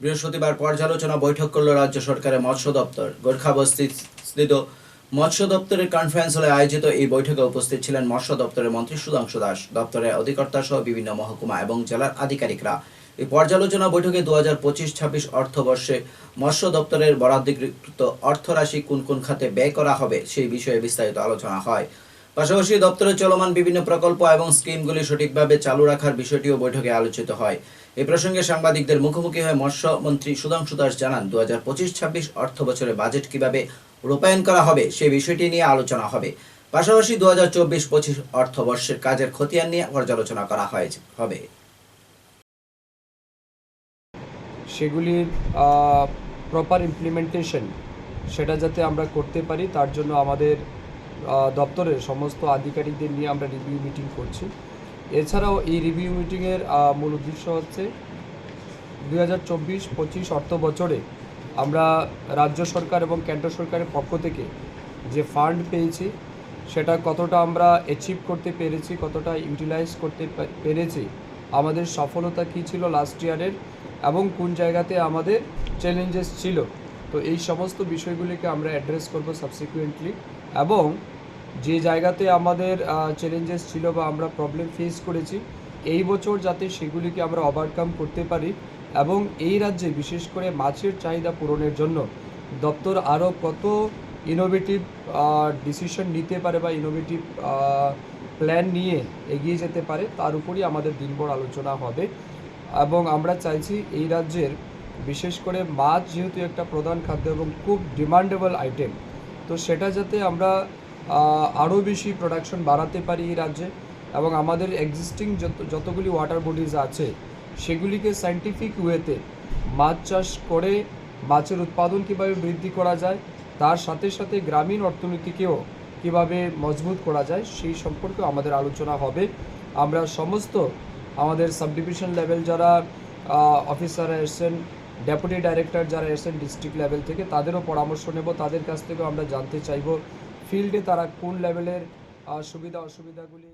বৃহস্পতিবার পর্যালোচনা বৈঠক করল রাজ্য সরকারের মৎস্য দপ্তর। গোর্খাবস্তিস্থিত মৎস্য দপ্তরের কনফারেন্স হলে আয়োজিত এই বৈঠকে উপস্থিত ছিলেন মৎস্য দপ্তরের মন্ত্রী সুধাংশু দাস। দপ্তরের অধিকর্তা সহ বিভিন্ন মহকুমা এবং জেলার আধিকারিকরা। এই পর্যালোচনা বৈঠকে দু হাজার পঁচিশ ছাব্বিশ অর্থবর্ষে মৎস্য দপ্তরের বরাদ্দকৃত অর্থরাশি কোন কোন খাতে ব্যয় করা হবে সেই বিষয়ে বিস্তারিত আলোচনা হয়। পাশাপাশি দপ্তরে চলমান বিভিন্ন প্রকল্প এবং স্কিমগুলি সঠিকভাবে চালু রাখার বিষয়টিও বৈঠকে আলোচিত হয়। এই প্রসঙ্গে সাংবাদিকদের মুখোমুখি হয়ে মৎস্যমন্ত্রী সুধাংশু দাস জানান দু হাজার পঁচিশ ছাব্বিশ অর্থ বছরে বাজেট কীভাবে রূপায়ণ করা হবে সে বিষয়টি নিয়ে আলোচনা হবে। পাশাপাশি দু হাজার চব্বিশ পঁচিশ অর্থবর্ষের কাজের খতিয়ান নিয়ে পর্যালোচনা করা হবে। সেগুলির প্রপার ইমপ্লিমেন্টেশন সেটা যাতে আমরা করতে পারি, তার জন্য আমাদের দপ্তরের সমস্ত আধিকারিকদের নিয়ে আমরা রিভিউ মিটিং করছি। এছাড়াও এই রিভিউ মিটিংয়ের মূল উদ্দেশ্য হচ্ছে দুই হাজার চব্বিশ পঁচিশ অর্থ বছরে আমরা রাজ্য সরকার এবং কেন্দ্র সরকারের পক্ষ থেকে যে ফান্ড পেয়েছি, সেটা কতটা আমরা অ্যাচিভ করতে পেরেছি, কতটা ইউটিলাইজ করতে পেরেছি, আমাদের সফলতা কী ছিল লাস্ট ইয়ারের এবং কোন জায়গাতে আমাদের চ্যালেঞ্জেস ছিল। তো এই সমস্ত বিষয়গুলিকে আমরা অ্যাড্রেস করব সাবসিকুয়েন্টলি এবং যে জায়গাতে আমাদের চ্যালেঞ্জেস ছিল বা আমরা প্রবলেম ফেস করেছি, এই বছর যাতে সেগুলিকে আমরা ওভারকাম করতে পারি এবং এই রাজ্যে বিশেষ করে মাছের চাহিদা পূরণের জন্য দপ্তর আরও কত ইনোভেটিভ ডিসিশন নিতে পারে বা ইনোভেটিভ প্ল্যান নিয়ে এগিয়ে যেতে পারে, তার উপরই আমাদের দিনভর আলোচনা হবে। এবং আমরা চাইছি এই রাজ্যের বিশেষ করে মাছ যেহেতু একটা প্রধান খাদ্য এবং খুব ডিমান্ডেবল আইটেম তো সেটা যাতে আমরা আরও বেশি প্রোডাকশন বাড়াতে পারি এই রাজ্যে এবং আমাদের এক্সিস্টিং যত, যতগুলি ওয়াটার বডিজ আছে, সেগুলিকে সাইন্টিফিক ওয়েতে মাছ চাষ করে মাছের উৎপাদন কীভাবে বৃদ্ধি করা যায়, তার সাথে সাথে গ্রামীণ অর্থনীতিকেও কীভাবে মজবুত করা যায়, সেই সম্পর্কেও আমাদের আলোচনা হবে। আমরা সমস্ত আমাদের সাব ডিভিশন লেভেল যারা অফিসাররা এসেছেন ডেপুটি ডাইরেক্টর যারা এসেছেন ডিস্ট্রিক্ট লেভেল থেকে, তাদেরও পরামর্শ নেব, তাদের কাছ থেকেও আমরা জানতে চাইব ফিল্ডে তারা কোন লেভেলের সুবিধা অসুবিধাগুলি